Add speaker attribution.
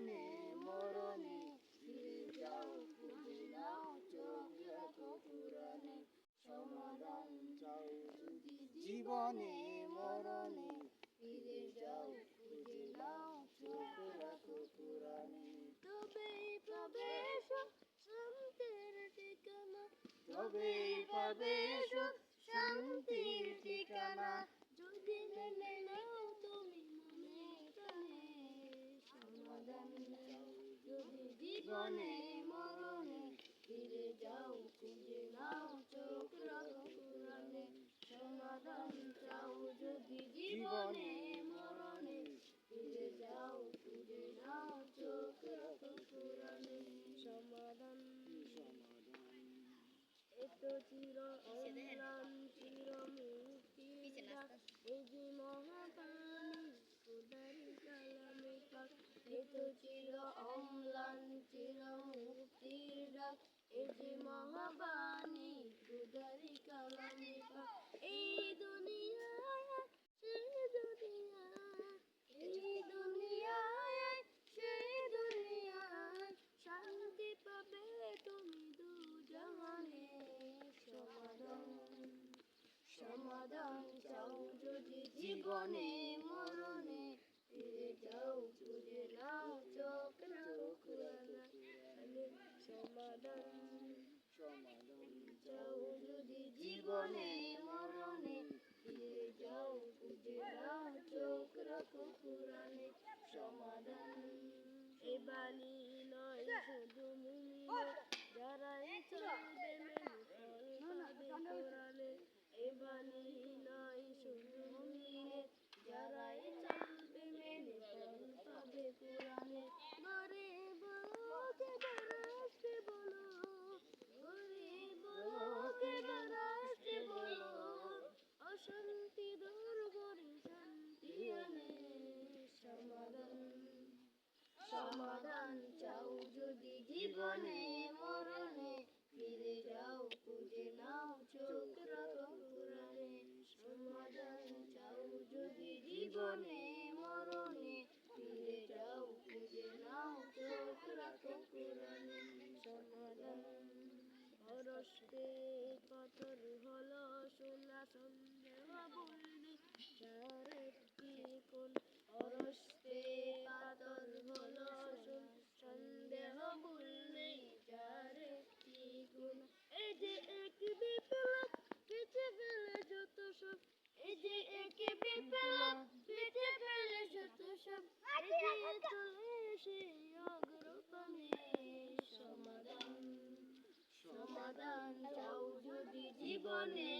Speaker 1: জীবনে মরণে ফিরে যাও খুঁজে নাও চোখ রাখো সমাধান চাও যদি জীবনে, মরণে ফিরে যাও খুঁজে নাও চোখ রাখো পুরাণে
Speaker 2: তবেই সুখ শান্তির ঠিকানা,
Speaker 1: তবেই পাবে সুখ শান্তির ঠিকানা
Speaker 2: যদি মেনে নাও তুমি মনে প্রাণে সমাধান যদি জীবনে মরণে ফিরে যাও খুঁজে নাও চোখ রাখো পুরাণে। সমাধান চাও যদি জীবনে মরণে ফিরে যাও খুঁজে নাও চোখ রাখো পুরাণে। সমাধান এত চির অম্লান চির চির মুক্তির ডাক এই যে মহাবাণী খোদারি কালামে পাক এই দুনিয়ায় সেই দুনিয়ায় এই দুনিয়ায় সেই দুনিয়ায় শান্তি পাবে তুমি দু জাহানে সমাধান সমাধান চাও যদি জীবনে মরণে ফিরে যাও খুঁজে নাও চোখ রাখো কুয়ানা সমাধান
Speaker 1: সমাধান
Speaker 2: চাও যদি জীবনে মরণে ফিরে যাও খুঁজে নাও চোখ রাখো পুরাণে সমাধান এ বাণী নয় শুধু মুমিনের যারা চলবে সমাধান চাও যদি জীবনে মরণে ফিরে যাও, খুঁজে নাও চোখ পুরাণে সমাধান চাও যদি জীবনে মরণে ফিরে যাও, খুঁজে নাও চোখ রাখো। পুরাণে সমাধান অরস্তে পাথর হলো, সোনা সন্দেহ বললি জীবনে